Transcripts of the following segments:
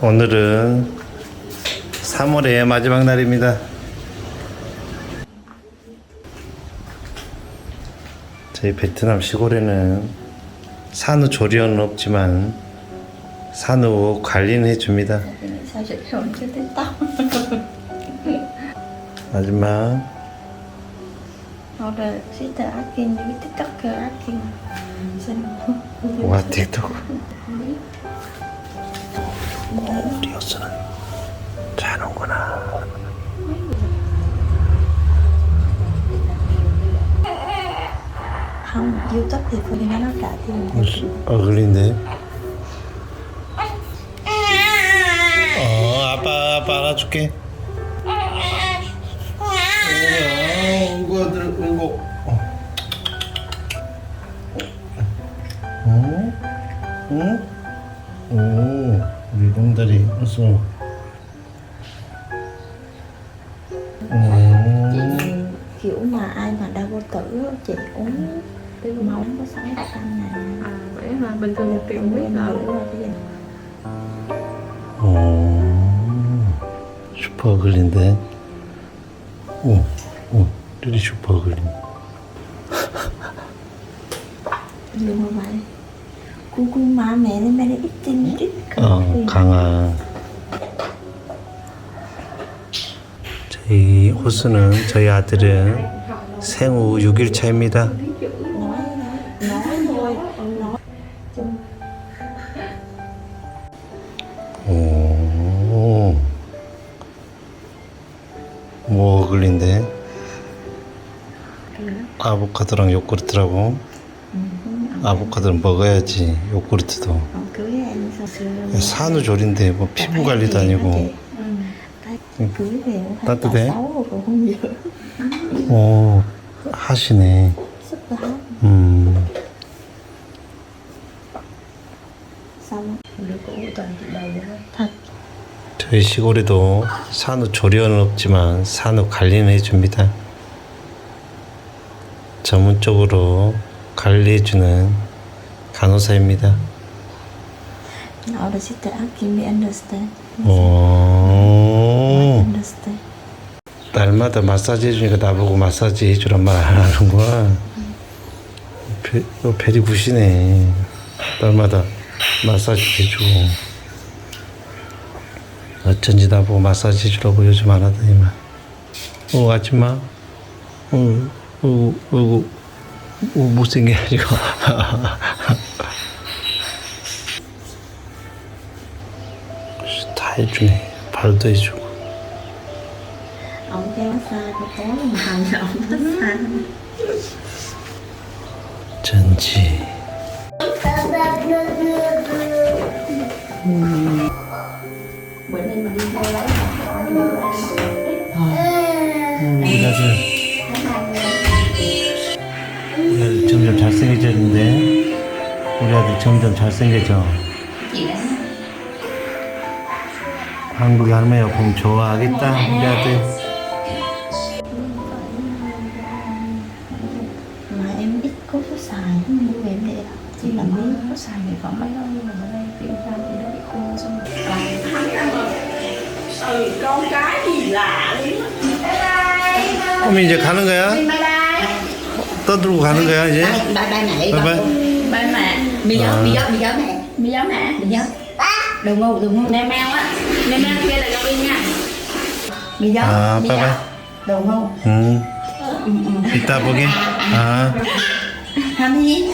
오늘은 3월의 마지막 날입니다. 저희 베트남 시골에는 산후 조리원은 없지만 산후 관리는 해줍니다. 마지막 와 틱톡 오 리오스는 자는구나 không youtube thì phương nó trả tiền 어글린데 어 아빠 아빠 알아줄게 울고 아들 울고 응? 응? 오 우리 롱다리 웃어 음. kiểu mà ai mà đau vô tử á, chị uống cái máu có sáu trăm này À vậy mà bình thường tiểu biết là 오, 슈퍼 어글린데. 오, 오, really 슈퍼 어글린. nhưng mà vậy ít tin ít 어, 강아. 저희 호수는 저희 아들은 생후 6일 차입니다. 오, 뭐 어글린데? 아보카도랑 요구르트라고? 아보카도는 먹어야지 요구르트도. xưa 산후조리인데 뭐 피부 관리도 아니고 따뜻해? 오 하시네 음 저희 시골에도 산후조리원은 없지만 산후 관리는 해줍니다 전문적으로 관리해주는 간호사입니다. now the me understand. 오 understand. 날마다 마사지 해주니까 나보고 마사지 해주란 말 안 하는 거야 배, 너 베리 굿이네. 날마다 마사지 해주고 어쩐지 나보고 마사지 해주라고 요즘 안 하더니만. 어 아줌마. 어, 어, 어, 어, 못생겨가지고 다 해주네. 발도 해주고. kêu massage 잘생겨졌는데 우리 아들 점점 잘생겨져 한국의 할머니가 보면 좋아하겠다 우리 아들 mà em ít có có xài mua về em để đó chỉ là biết có xài thì khoảng mấy lâu nhưng mà bữa nay tiểu ra thì nó bị khô xong ừ con cái gì lạ đấy 그럼 이제 가는 거야? 떠들고 가는 거야 이제? bye bye mẹ Bye bye. bye mẹ mì gió À. mì gió mì gió mẹ mì gió mẹ mì gió đồ ngu đồ ngu nem meo á nem meo kia là gà nha mì gió 아 mì gió 빠이빠이 đồ ngu 응 이따 보게 아 ham gì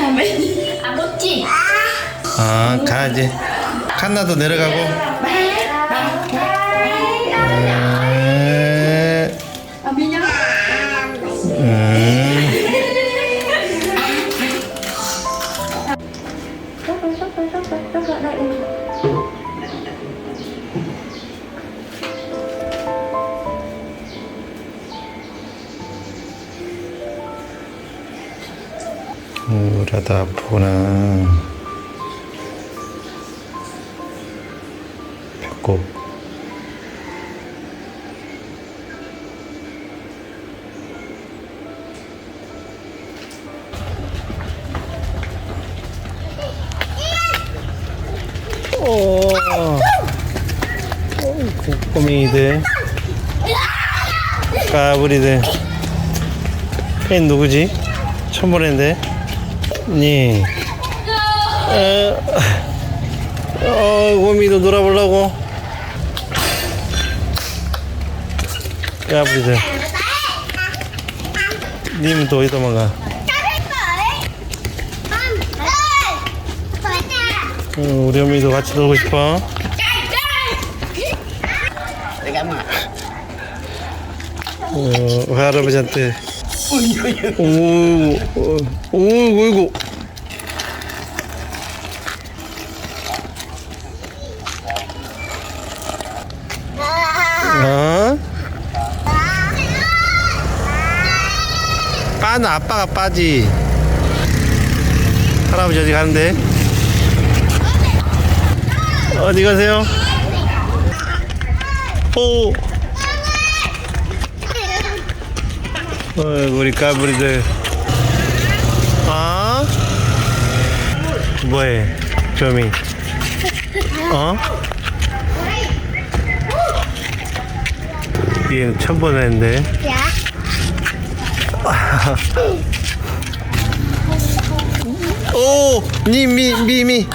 không biết à bút chi 아, 가 이제 칸나도 내려가고 에, 아프구나 배꼽 오. 꼬맹이들. 까불이들. 팬 누구지? 처음 보는데. 니. 어, 어, 꼬미도 놀아보려고. 까불이들. 님은 또 어디 도망가? 어, 우리 어미도 같이 놀고 싶어. 어, 할아버지한테. 오, 오, 오, 이고. 어? 빠는 아빠가 빠지. 할아버지 어디 가는데? 어디 가세요? 오. 어이구, 우리 까불이들. 아? 뭐해, 조미? 어? 얘는 처음 보냈는데. 오! 니, 미, 미, 미.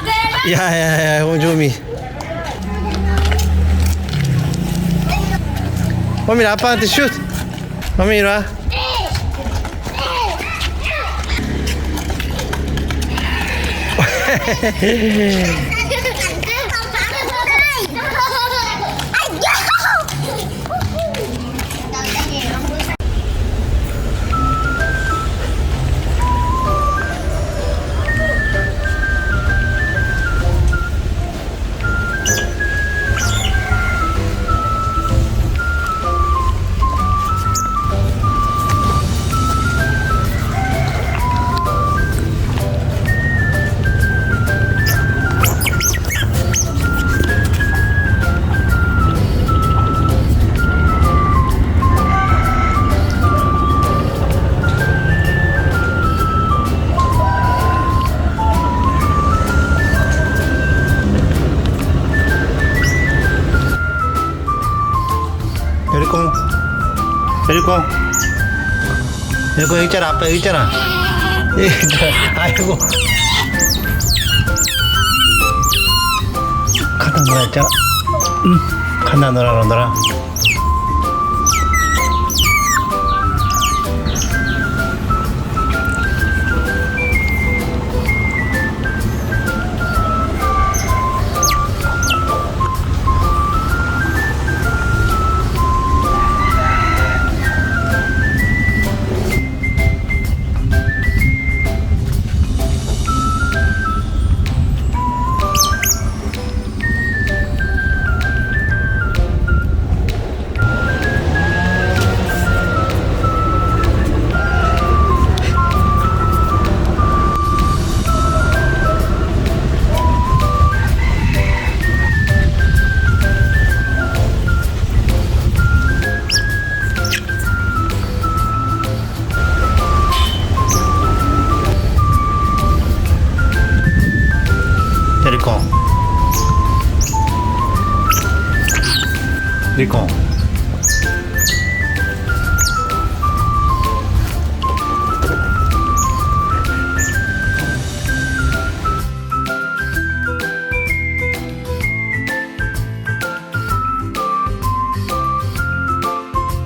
야, 야, 야, 이거 조미. 어민 아빠한테 슛! 어민 이리 와. 에리콩 에리콩 여기 있잖아 아빠 여기 있잖아. 아이고. 간다 놀아 있잖아 응? 간다 놀아 놀아 에리콩 에리콩